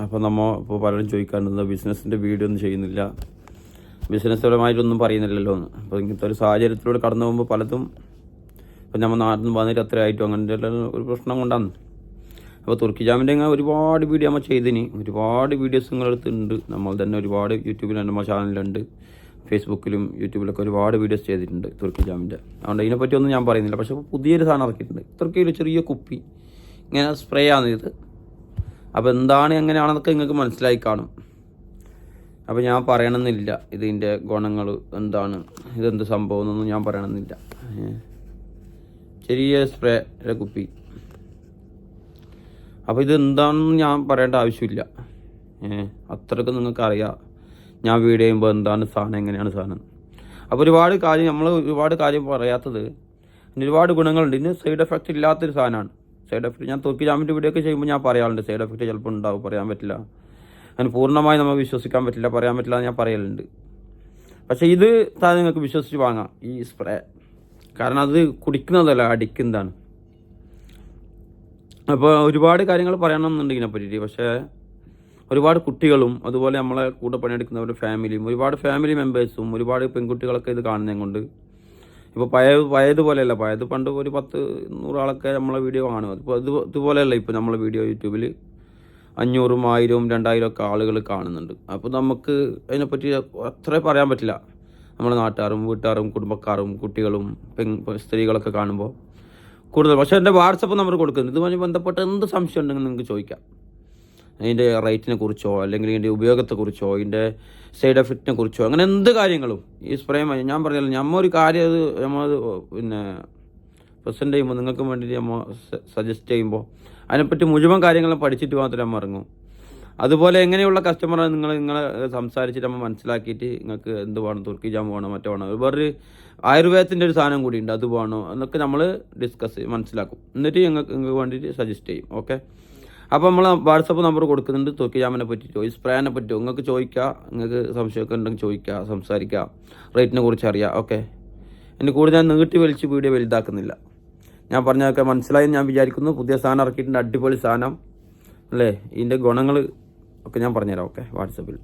അപ്പോൾ നമ്മൾ ഇപ്പോൾ പലരും ചോദിക്കാറുണ്ട് ബിസിനസ്സിന്റെ വീഡിയോ ഒന്നും ചെയ്യുന്നില്ല. ബിസിനസ് പരമായിട്ടൊന്നും പറയുന്നില്ലല്ലോ എന്ന്. അപ്പോൾ ഇങ്ങനത്തെ ഒരു സാഹചര്യത്തിലൂടെ കടന്നു പോകുമ്പോൾ പലതും ഇപ്പം നമ്മൾ നാട്ടിൽ നിന്ന് വന്നിട്ട് അത്ര ആയിട്ടും അങ്ങനത്തെ ഒരു പ്രശ്നം കൊണ്ടാണ് അപ്പോൾ തുർക്കി ജാമിന്റെ ഇങ്ങനെ ഒരുപാട് വീഡിയോ നമ്മൾ ചെയ്തിന്. ഒരുപാട് വീഡിയോസ് നിങ്ങളടുത്തുണ്ട് നമ്മൾ തന്നെ ഒരുപാട് യൂട്യൂബിൽ നമ്മുടെ ചാനലിലുണ്ട്. ഫേസ്ബുക്കിലും യൂട്യൂബിലൊക്കെ ഒരുപാട് വീഡിയോസ് ചെയ്തിട്ടുണ്ട് തുർക്കി ജാമിന്റെ അതുകൊണ്ട് ഇതിനെപ്പറ്റി ഒന്നും ഞാൻ പറയുന്നില്ല. പക്ഷേ പുതിയൊരു സാധനം ഇറക്കിയിട്ടുണ്ട്. തുർക്കിയിൽ ചെറിയ കുപ്പി. ഇങ്ങനെ സ്പ്രേ ആണ് ഇത്. അപ്പോൾ എന്താണ് എങ്ങനെയാണെന്നൊക്കെ നിങ്ങൾക്ക് മനസ്സിലായി കാണും. അപ്പോൾ ഞാൻ പറയണമെന്നില്ല ഇതിന്റെ ഗുണങ്ങൾ എന്താണ് ഇതെന്ത് സംഭവം എന്നൊന്നും ഞാൻ പറയണമെന്നില്ല. ചെറിയ സ്പ്രേ കുപ്പി അപ്പോൾ ഇതെന്താണെന്ന് ഞാൻ പറയേണ്ട ആവശ്യമില്ല. അത്രയ്ക്ക് നിങ്ങൾക്ക് അറിയാം ഞാൻ വീഡിയോ ചെയ്യുമ്പോൾ എന്താണ് സാധനം എങ്ങനെയാണ് സാധനം. അപ്പോൾ ഒരുപാട് കാര്യം നമ്മൾ ഒരുപാട് കാര്യം പറയാത്തത് ഒരുപാട് ഗുണങ്ങളുണ്ട്. ഇതിന് സൈഡ് എഫക്റ്റ് ഇല്ലാത്തൊരു സാധനമാണ്. സൈഡ് എഫക്റ്റ് ഞാൻ തൂക്കി ജാമിന്റെ വീഡിയോ ഒക്കെ ചെയ്യുമ്പോൾ ഞാൻ പറയാറുണ്ട് സൈഡ് എഫക്റ്റ് ചിലപ്പോൾ ഉണ്ടാവും പറയാൻ പറ്റില്ല. അതിന് പൂർണമായി നമുക്ക് വിശ്വസിക്കാൻ പറ്റില്ല പറയാൻ പറ്റില്ല എന്ന് ഞാൻ പറയലുണ്ട്. പക്ഷേ ഇത് സാധനം നിങ്ങൾക്ക് വിശ്വസിച്ച് വാങ്ങാം. ഈ സ്പ്രേ കാരണം അത് കുടിക്കുന്നതല്ല അടിക്കുന്നതാണ്. അപ്പോൾ ഒരുപാട് കാര്യങ്ങൾ പറയണമെന്നുണ്ട് ഇതിനെ പറ്റിയിട്ട്. പക്ഷേ ഒരുപാട് കുട്ടികളും അതുപോലെ നമ്മളെ കൂടെ പണിയെടുക്കുന്നവരുടെ ഫാമിലിയും ഒരുപാട് ഫാമിലി മെമ്പേഴ്സും ഒരുപാട് പെൺകുട്ടികളൊക്കെ ഇത് കാണുന്നതും കൊണ്ട് ഇപ്പോൾ പഴയ പഴയതുപോലെയല്ല. പഴയത് പണ്ട് ഒരു പത്ത് നൂറാളൊക്കെ നമ്മളെ വീഡിയോ കാണും അതിപ്പോൾ ഇത് ഇതുപോലെയല്ല ഇപ്പോൾ നമ്മളെ വീഡിയോ യൂട്യൂബിൽ അഞ്ഞൂറും ആയിരവും രണ്ടായിരം ഒക്കെ ആളുകൾ കാണുന്നുണ്ട്. അപ്പോൾ നമുക്ക് അതിനെപ്പറ്റി അത്ര പറയാൻ പറ്റില്ല. നമ്മുടെ നാട്ടുകാരും വീട്ടുകാരും കുടുംബക്കാരും കുട്ടികളും പെൺ സ്ത്രീകളൊക്കെ കാണുമ്പോൾ കൂടുതൽ. പക്ഷേ എന്റെ വാട്സപ്പ് നമ്പർ കൊടുക്കുന്നുണ്ട്. ഇതുമായി ബന്ധപ്പെട്ട് എന്ത് സംശയം ഉണ്ടെങ്കിൽ നിങ്ങൾക്ക് ചോദിക്കാം. അതിന്റെ റേറ്റിനെ കുറിച്ചോ അല്ലെങ്കിൽ ഇതിന്റെ ഉപയോഗത്തെക്കുറിച്ചോ ഇതിന്റെ സൈഡ് എഫക്റ്റിനെ കുറിച്ചോ അങ്ങനെ എന്ത് കാര്യങ്ങളും. ഈ സ്പ്രേ ഞാൻ പറഞ്ഞല്ലോ നമ്മ ഒരു കാര്യം അത് നമ്മൾ പിന്നെ പ്രസന്റ് ചെയ്യുമ്പോൾ നിങ്ങൾക്ക് വേണ്ടിയിട്ട് നമ്മൾ സജസ്റ്റ് ചെയ്യുമ്പോൾ അതിനെപ്പറ്റി മുഴുവൻ കാര്യങ്ങളും പഠിച്ചിട്ട് മാത്രമേ നമ്മൾ ഇറങ്ങൂ. അതുപോലെ എങ്ങനെയുള്ള കസ്റ്റമറെ നിങ്ങൾ നിങ്ങളെ സംസാരിച്ചിട്ട് നമ്മൾ മനസ്സിലാക്കിയിട്ട് നിങ്ങൾക്ക് എന്ത് വേണം തുർക്കി ജാം വേണോ മറ്റോ വേണോ വേറൊരു ആയുർവേദത്തിന്റെ ഒരു സാധനം കൂടി ഉണ്ട് അത് വേണോ എന്നൊക്കെ നമ്മൾ ഡിസ്കസ് മനസ്സിലാക്കും. എന്നിട്ട് ഞങ്ങൾക്ക് നിങ്ങൾക്ക് വേണ്ടിയിട്ട് സജസ്റ്റ് ചെയ്യും ഓക്കെ അപ്പോൾ നമ്മൾ വാട്സപ്പ് നമ്പർ കൊടുക്കുന്നുണ്ട് തൊക്കി ജാമിനെ പറ്റിയിട്ടോ ഈ സ്പ്രേനെ പറ്റിയോ നിങ്ങൾക്ക് ചോദിക്കുക നിങ്ങൾക്ക് സംശയമൊക്കെ ഉണ്ടെങ്കിൽ ചോദിക്കുക സംസാരിക്കുക റേറ്റിനെ കുറിച്ച് അറിയാം. ഓക്കെ. എന്റെ കൂടുതൽ ഞാൻ നീട്ടി വലിച്ച് വീഡിയോ വലുതാക്കുന്നില്ല. ഞാൻ പറഞ്ഞതൊക്കെ മനസ്സിലായി ഞാൻ വിചാരിക്കുന്നു. പുതിയ സാധനം ഇറക്കിയിട്ടുണ്ട് അടിപൊളി സാധനം. അല്ലേ? ഇതിന്റെ ഗുണങ്ങൾ ഒക്കെ ഞാൻ പറഞ്ഞുതരാം. ഓക്കെ വാട്സപ്പിൽ.